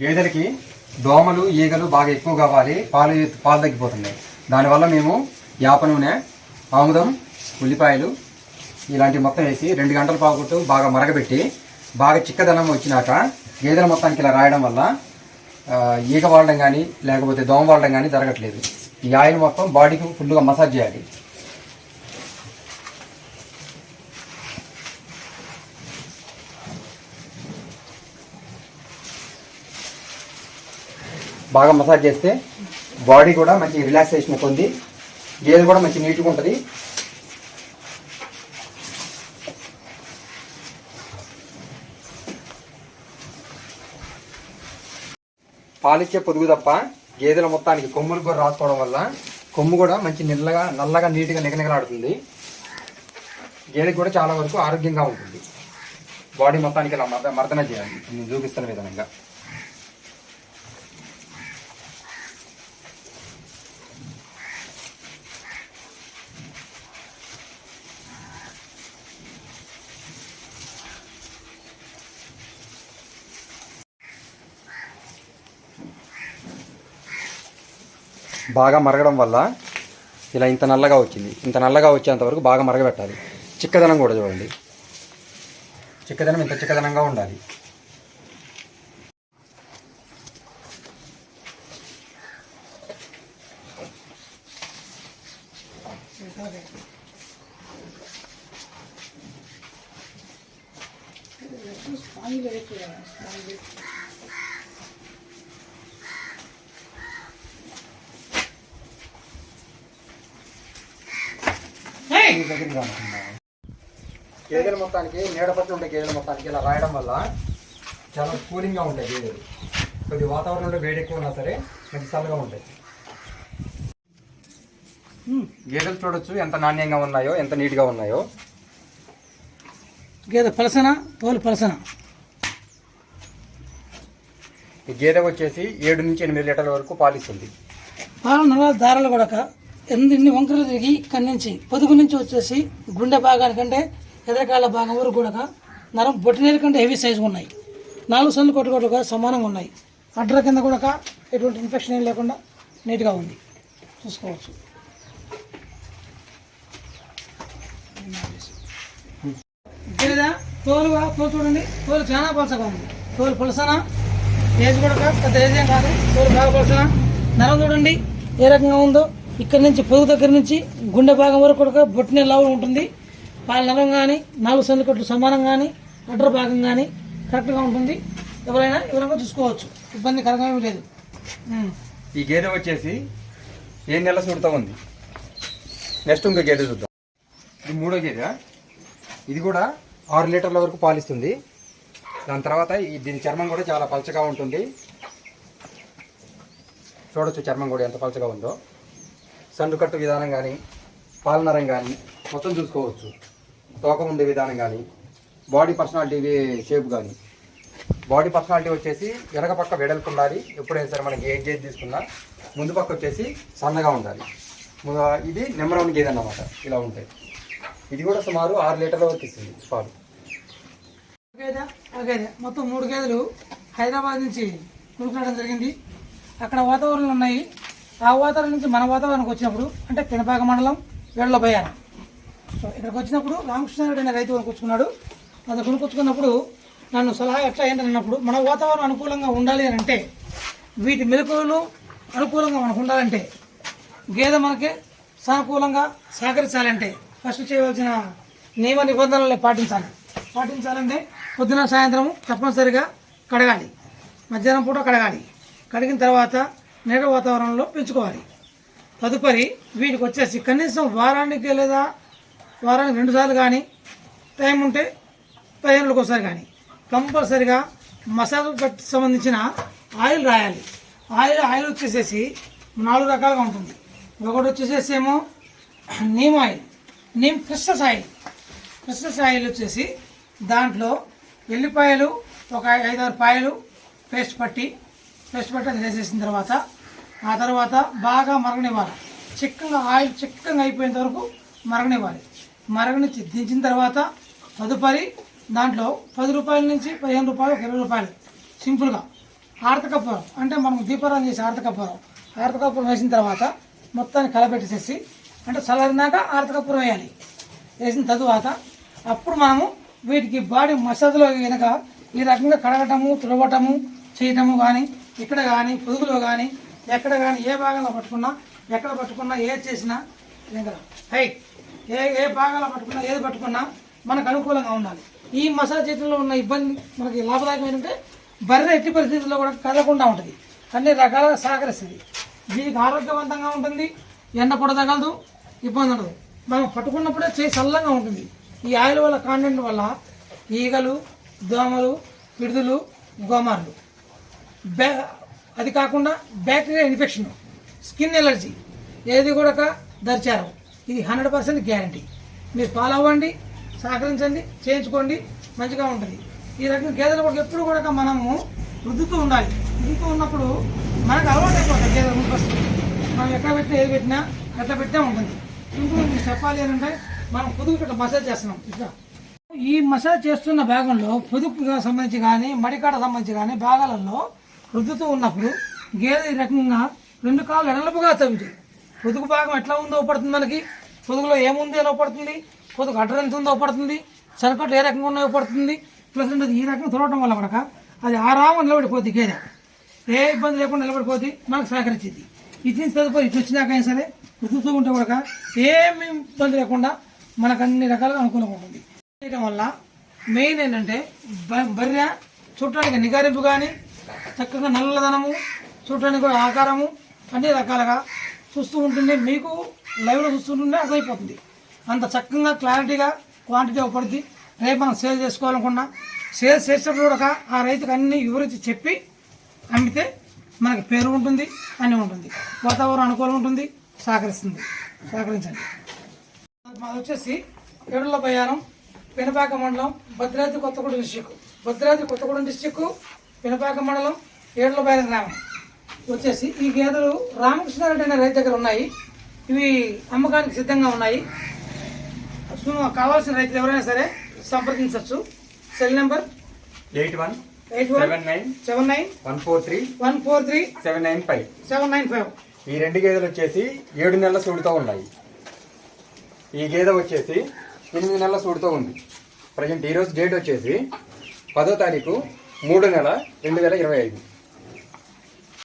గేదెలకి దోమలు ఈగలు బాగా ఎక్కువ కావాలి. పాలు పాలు తగ్గిపోతున్నాయి. దానివల్ల మేము యాప నూనె ఆముదం ఉల్లిపాయలు ఇలాంటి మొత్తం వేసి రెండు గంటల పాగుట్టు బాగా మరగబెట్టి బాగా చిక్కదనం వచ్చినాక గేదెల మొత్తానికి ఇలా రాయడం వల్ల ఈగ వాడడం కానీ లేకపోతే దోమ వాడడం కానీ జరగట్లేదు. ఈ ఆయిల్ మొత్తం బాడీకి ఫుల్గా మసాజ్ చేయాలి. బాగా మసాజ్ చేస్తే బాడీ కూడా మంచి రిలాక్సేషన్ పొంది గేదె కూడా మంచి నీట్గా ఉంటుంది. పాలిచ్చే పొదుగు తప్ప గేదెల మొత్తానికి కొమ్ములు కూడా రాసుకోవడం వల్ల కొమ్ము కూడా మంచి నిల్లగా నల్లగా నీట్గా నిగనిగలాడుతుంది. గేదెకి కూడా చాలా వరకు ఆరోగ్యంగా ఉంటుంది. బాడీ మొత్తానికి ఇలా మర్ద మర్దన చేయాలి. నేను చూపిస్తున్న విధంగా బాగా మరగడం వల్ల ఇలా ఇంత నల్లగా వచ్చింది. ఇంత నల్లగా వచ్చేంత వరకు బాగా మరగబెట్టాలి. చిక్కదనం కూడా చూడండి. చిక్కదనం ఇంత చిక్కదనంగా ఉండాలి. గేదెల మొత్తానికి నీడ పట్ల ఉండే గేదెల మొత్తానికి ఇలా రాయడం వల్ల చాలా కూలింగ్గా ఉంటాయి గేదెలు కొద్ది వాతావరణంలో వేడి ఎక్కువ ఉన్నా సరే మంచి చల్లగా ఉంటాయి గేదెలు చూడొచ్చు ఎంత నాణ్యంగా ఉన్నాయో ఎంత నీట్గా ఉన్నాయో. గేదె పలసన? తోలు పలసన? ఈ గేదె వచ్చేసి ఏడు నుంచి ఎనిమిది లీటర్ల వరకు పాలిస్తుంది పాల నల్ల దారాలు కూడా ఎన్ని వంకరలు తిరిగి ఇక్కడి నుంచి పొదుగు నుంచి వచ్చేసి గుండె భాగానికంటే ఎదరకాల భాగం వరకు కూడా నరం బొట్టినేల కంటే హెవీ సైజు ఉన్నాయి. నాలుగు సన్ను కొట్టుకోట్టుగా సమానంగా ఉన్నాయి. అడ్ర కింద కూడా ఎటువంటి ఇన్ఫెక్షన్ ఏం లేకుండా నీట్గా ఉంది. చూసుకోవచ్చు. గేదె తోలుగా తోలు చూడండి. తోలు చాలా పలసగా ఉంది. తోలు పులసనా? ఏజ్ కూడా పెద్ద ఏజ్ ఏం కాదు. తోలు బాగా పలసన? నరం చూడండి. ఏ రకంగా ఉందో? ఇక్కడ నుంచి పొదుగు దగ్గర నుంచి గుండె భాగం వరకు కూడా బొట్టిన లావు ఉంటుంది. పాల నరం కానీ నాలుగు సందులు కొట్లు సమానం కానీ అడ్ర భాగం కానీ కరెక్ట్గా ఉంటుంది. ఎవరైనా ఎవరైనా చూసుకోవచ్చు. ఇబ్బంది కరంగా ఏమి లేదు. ఈ గేదె వచ్చేసి ఏ నెల చూడతా ఉంది. నెక్స్ట్ ఇంకో గేదె చూద్దాం. ఇది మూడో గేదె. ఇది కూడా ఆరు లీటర్ల వరకు పాలిస్తుంది దాని తర్వాత ఈ దీని చర్మం కూడా చాలా పలచగా ఉంటుంది. చూడొచ్చు చర్మం కూడా ఎంత పలచగా ఉందో. సండు కట్టు విధానం కానీ పాలనరం కానీ మొత్తం చూసుకోవచ్చు. తోకం ఉండే విధానం కానీ బాడీ పర్సనాలిటీ షేప్ కానీ బాడీ పర్సనాలిటీ వచ్చేసి వెనక పక్క వెడల్పు ఉండాలి. ఎప్పుడైనా సరే మనకి ఏ గేజ్ తీసుకున్నా ముందు పక్క వచ్చేసి సన్నగా ఉండాలి. ఇది నెంబర్ వన్ గేజ్ అన్నమాట. ఇలా ఉంటాయి. ఇది కూడా సుమారు ఆరు లీటర్ల వరకు ఇస్తుంది పాలు. మొత్తం మూడు గేదెలు హైదరాబాద్ నుంచి కొనుక్కురావడం జరిగింది. అక్కడ వాతావరణం ఉన్నాయి. ఆ వాతావరణం నుంచి మన వాతావరణానికి వచ్చినప్పుడు అంటే పినపాక మండలం వెళ్ళబోయాను సో ఇక్కడికి వచ్చినప్పుడు రామకృష్ణారెడ్డి అనే రైతు కొనుక్కొచ్చుకున్నాడు అది కొనుక్కొచ్చుకున్నప్పుడు నన్ను సలహా ఎట్లా ఏంటని అన్నప్పుడు మన వాతావరణం అనుకూలంగా ఉండాలి అని అంటే వీటి మెలకువలు అనుకూలంగా మనకు ఉండాలంటే గేదె మనకి సానుకూలంగా సహకరించాలంటే ఫస్ట్ చేయవలసిన నియమ నిబంధనలు పాటించాలి. పాటించాలంటే పొద్దున సాయంత్రం తప్పనిసరిగా కడగాలి. మధ్యాహ్నం పూట కడగాలి. కడిగిన తర్వాత నీడ వాతావరణంలో పెంచుకోవాలి. తదుపరి వీటికి వచ్చేసి కనీసం వారానికి లేదా వారానికి రెండుసార్లు కానీ టైం ఉంటే పదిహేను ఒకసారి కానీ కంపల్సరిగా మసాలా పెట్టి సంబంధించిన ఆయిల్ రాయాలి. ఆయిల్ ఆయిల్ వచ్చేసేసి నాలుగు రకాలుగా ఉంటుంది. ఒకటి వచ్చేసేసి ఏమో నీమ్ ఆయిల్ నీమ్ క్రిస్టస్ ఆయిల్. క్రిస్టస్ ఆయిల్ వచ్చేసి దాంట్లో ఎల్లిపాయలు ఒక ఐదారు పాయలు పేస్ట్ పట్టి పేస్ట్ పట్టి అది వేసేసిన తర్వాత ఆ తర్వాత బాగా మరగనివ్వాలి. చిక్కగా ఆయిల్ చిక్కగా అయిపోయేంత వరకు మరగనివ్వాలి. మరగనిచ్చి దించిన తర్వాత తదుపరి దాంట్లో పది రూపాయల నుంచి పదిహేను రూపాయలు ఒక ఇరవై రూపాయలు. సింపుల్గా. ఆర్తకపురం. అంటే మనం దీపారాలు చేసి ఆర్తకపురం. ఆర్తకపురం వేసిన తర్వాత మొత్తాన్ని కలపెట్టేసేసి అంటే చల్లరినాక ఆర్తకపురం వేయాలి. వేసిన తరువాత అప్పుడు మనము వీటికి బాడీ మసాజ్లో కనుక ఈ రకంగా కడగటము తుడవటము చేయటము కానీ ఇక్కడ కానీ పొదుగులో కానీ ఎక్కడ కానీ ఏ భాగంలో పట్టుకున్నా ఎక్కడ పట్టుకున్నా ఏది చేసినా ఇంకా హై ఏ ఏ భాగాల్లో పట్టుకున్నా ఏది పట్టుకున్నా మనకు అనుకూలంగా ఉండాలి. ఈ మసాజ్ చేతుల్లో ఉన్న ఇబ్బంది మనకి లాభదాయకం ఏంటంటే బర్రె ఎట్టి పరిస్థితుల్లో కూడా కదలకుండా ఉంటుంది. అన్ని రకాలుగా సహకరిస్తుంది. దీనికి ఆరోగ్యవంతంగా ఉంటుంది ఎండ కూడా తగలదు ఇబ్బంది ఉండదు. మనం పట్టుకున్నప్పుడే చేయి చల్లంగా ఉంటుంది. ఈ ఆయిల్ వల్ల కాంటెంట్ వల్ల ఈగలు దోమలు పిడుదలు గోమార్లు. బ్యా అది కాకుండా బ్యాక్టీరియా ఇన్ఫెక్షన్ స్కిన్ ఎలర్జీ ఏది కూడా దర్చారు. ఇది హండ్రెడ్ పర్సెంట్ గ్యారంటీ. మీరు ఫాలో అవ్వండి సహకరించండి చేయించుకోండి మంచిగా ఉంటుంది. ఈ రకంగా గేదెలు కూడా ఎప్పుడు కూడా మనము రుద్దుతూ ఉండాలి. రుద్దుతూ ఉన్నప్పుడు మనకు అలవాటు అయిపోతుంది గేదెలు వస్తుంది మనం ఎక్కడ పెట్టినా ఏది పెట్టినా ఎట్లా పెట్టినా ఉంటుంది. ఇంకో మీకు చెప్పాలి అంటే మనం పొదుగు ఇక్కడ మసాజ్ చేస్తున్నాం ఇట్లా. ఈ మసాజ్ చేస్తున్న భాగంలో పొదుపుగా సంబంధించి కానీ మడికాడ సంబంధించి కానీ భాగాలలో రుద్దుతూ ఉన్నప్పుడు గేదె ఈ రకంగా రెండు కాళ్ళు ఎడలపుగా తవ్వుతాయి పొదుగు భాగం ఎట్లా ఉందో పడుతుంది మనకి? పొదుగులో ఏముంది అని పడుతుంది? పొదుగు అడ్డ ఎంత ఉందో పడుతుంది? చనకట్లు ఏ రకంగా ఉన్నాయో పడుతుంది? ప్లస్ రెండోది ఈ రకంగా తొలగటం వల్ల కూడా అది ఆరామం నిలబడిపోద్ది గేదె. ఏ ఇబ్బంది లేకుండా నిలబడిపోతే మనకు సహకరించింది. ఇచ్చిన తదుపరి ఇటు వచ్చినాకైనా సరే రుద్దుతూ ఉంటే కూడా ఏమి ఇబ్బంది లేకుండా మనకు అన్ని రకాలుగా అనుకూలంగా ఉంటుంది. చేయడం వల్ల మెయిన్ ఏంటంటే బ- బర్రె చూడటానికి నిగారింపు కానీ చక్కగా నల్లదనము చూడటానికి కూడా ఆకారము అన్ని రకాలుగా చూస్తూ ఉంటుంది మీకు లైవ్లో చూస్తుంటే అర్థమైపోతుంది. అంత చక్కగా క్లారిటీగా క్వాంటిటీ పడుద్ది రేపు మనం సేల్ చేసుకోవాలనుకున్నా సేల్ చేసేటప్పుడు కూడా ఆ రైతుకు అన్ని వివరించి చెప్పి అమ్మితే మనకి పేరు ఉంటుంది అన్నీ ఉంటుంది. వాతావరణం అనుకూలం ఉంటుంది సహకరిస్తుంది. సహకరించండి. మాది వచ్చేసి ఏడుల బయ్యారం పెనపాక మండలం భద్రాద్రి కొత్తగూడెం డిస్టిక్ భద్రాద్రి కొత్తగూడెం డిస్టిక్ పినపాక మండలం ఏడుల బయ్యారం గ్రామం వచ్చేసి ఈ గేదెలు రామకృష్ణారెడ్డి అనే రైతు దగ్గర ఉన్నాయి. ఇవి అమ్మకానికి సిద్ధంగా ఉన్నాయి. కావాల్సిన రైతులు ఎవరైనా సరే సంప్రదించవచ్చు. Cell number? Eight one eight one seven nine seven nine one four three one four three seven nine five. Seven nine five. ఈ రెండు గేదెలు వచ్చేసి ఏడు నెలల సూడితో ఉన్నాయి. ఈ గేదె వచ్చేసి ఎనిమిది నెలల సూడితో ఉంది. ప్రజెంట్ ఈరోజు డేట్ వచ్చేసి పదో తారీఖు మూడు నెల రెండు వేల ఇరవై ఐదు.